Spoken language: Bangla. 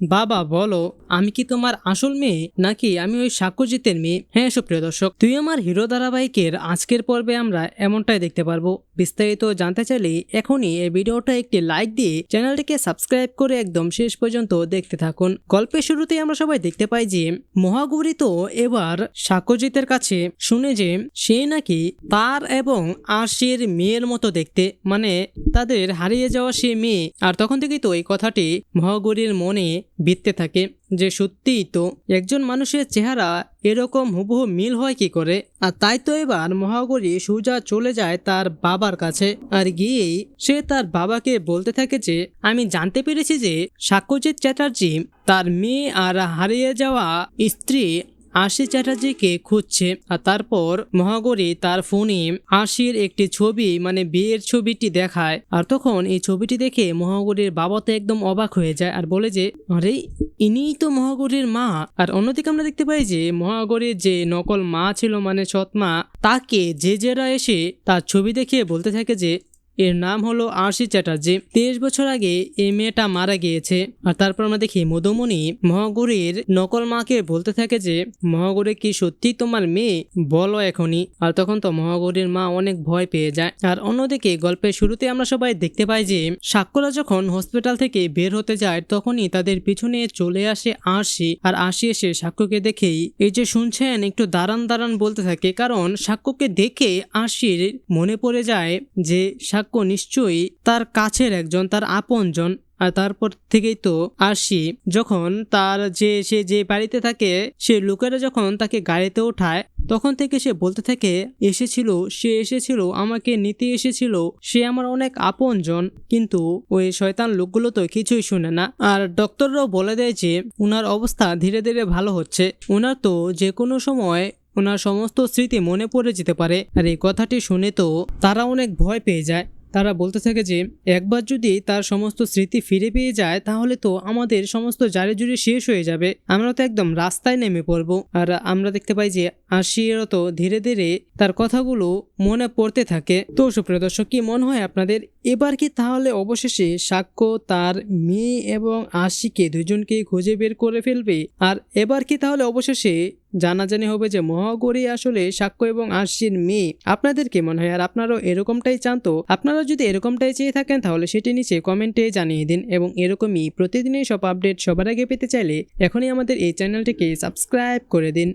বাবা, বলো, আমি কি তোমার আসল মেয়ে? নাকি আমি ওই সাক্ষ্যজিতের মেয়ে? হ্যাঁ সুপ্রিয় দর্শক, তুই আমার হিরো ধারাবাহিকের আজকের পর্বে আমরা এমনটাই দেখতে পারব। বিস্তারিত জানতে চাইলে এখনই এই ভিডিওটা একটি লাইক দিয়ে চ্যানেলটিকে সাবস্ক্রাইব করে একদম শেষ পর্যন্ত দেখতে থাকুন। গল্পের শুরুতেই আমরা সবাই দেখতে পাই যে মহাগৌরী তো এবার সাক্ষ্যজিতের কাছে শুনে যে সে নাকি তার এবং আশির মেয়ের মতো দেখতে মানে তাদের হারিয়ে যাওয়া সে মেয়ে। আর তখন থেকেই তো এই কথাটি মহাগৌরীর মনে বিততে থাকে যে সত্যিই তো একজন মানুষের চেহারা এরকম হুবহু মিল হয় কি করে? আর তাই তো এবার মহাগরী সুজা চলে যায় তার বাবার কাছে। আর গিয়েই সে তার বাবাকে বলতে থাকে যে, আমি জানতে পেরেছি যে সাক্ষ্যজিৎ চ্যাটার্জি তার মেয়ে আর হারিয়ে যাওয়া স্ত্রী আশি চ্যাটার্জিকে খুঁজছে। আর তারপর মহাগরী তার ফোনে আশির একটি ছবি মানে বিয়ের ছবিটি দেখায়। আর তখন এই ছবিটি দেখে মহাগরীর বাবা তো একদম অবাক হয়ে যায় আর বলে যে, আরে, ইনিই তো মহাগরীর মা। আর অন্যদিকে আমরা দেখতে পাই যে, মহাগরীর যে নকল মা ছিল মানে সৎ মা, তাকে যে জেরা এসে তার ছবি দেখিয়ে বলতে থাকে যে এর নাম হলো আরশি চ্যাটার্জি। তেইশ বছর আগে এই মেয়েটা মারা গিয়েছে। আর তারপর আমরা দেখি মধুমণি মহাগৌরীর নকল মাকে বলতে থাকে যে, মহাগৌরী কি সত্যি তোমার মেয়ে? বলো এখনই। আর তখন তো মহাগৌরীর মা অনেক ভয় পেয়ে যায়। আর অন্যদিকে গল্পের শুরুতে আমরা সবাই দেখতে পাই যে সাক্ষরা যখন হসপিটাল থেকে বের হতে যায়, তখনই তাদের পিছনে চলে আসে আরশি। আর আশি এসে সাক্ষ্যকে দেখেই এই যে শুনছেন, একটু দাঁড়ান দাঁড়ান বলতে থাকে। কারণ সাক্ষ্যকে দেখে আশির মনে পড়ে যায় যে সাক্ষ্য নিশ্চয়ই তার কাছের একজন, তার আপনজন, আর তারপর থেকেই তো আসি। যখন তার যে, সে যে বাড়িতে থাকে, সে লোকেরা যখন তাকে গাড়িতে ওঠায়, তখন থেকে সে বলতে থাকে, এসেছিল, সে এসেছিল, আমাকে নিতে এসেছিল, সে আমার অনেক আপনজন। কিন্তু ওই শয়তান লোকগুলো তো কিছুই শুনে না। আর ডক্টররাও বলে দেয় যে, উনার অবস্থা ধীরে ধীরে ভালো হচ্ছে। উনার তো যে কোনো সময় ওনার সমস্ত স্মৃতি মনে পড়ে যেতে পারে। আর এই কথাটি শুনে তো তারা অনেক ভয় পেয়ে যায়। তারা বলতে থাকে যে, একবার যদি তার সমস্ত স্মৃতি ফিরে পেয়ে যায়, তাহলে তো আমাদের সমস্ত জারি জুড়ে শেষ হয়ে যাবে। আমরা তো একদম রাস্তায় নেমে পড়ব। আর আমরা দেখতে পাই যে আশিরও তো ধীরে ধীরে তার কথাগুলো মনে পড়তে থাকে। তো সুপ্রিয় দর্শক, কি মনে হয় আপনাদের? এবার কি তাহলে অবশেষে সাক্ষ্য তার মেয়ে এবং আশিকে দুজনকেই খুঁজে বের করে ফেলবে? আর এবার কি তাহলে অবশেষে জানাজানি হবে যে মহাগৌরী আসলে সাক্ষ্য এবং আশ্বিন মেয়ে আপনাদের কি মনে হয়? আর আপনারাও এরকমটাই চান তো আপনারা যদি এরকমটাই চেয়ে থাকেন, তাহলে সেটি নিচে কমেন্টে জানিয়ে দিন এবং এরকমই প্রতিদিনই সব আপডেট সবার আগে পেতে চাইলে এখনই আমাদের এই চ্যানেলটিকে সাবস্ক্রাইব করে দিন।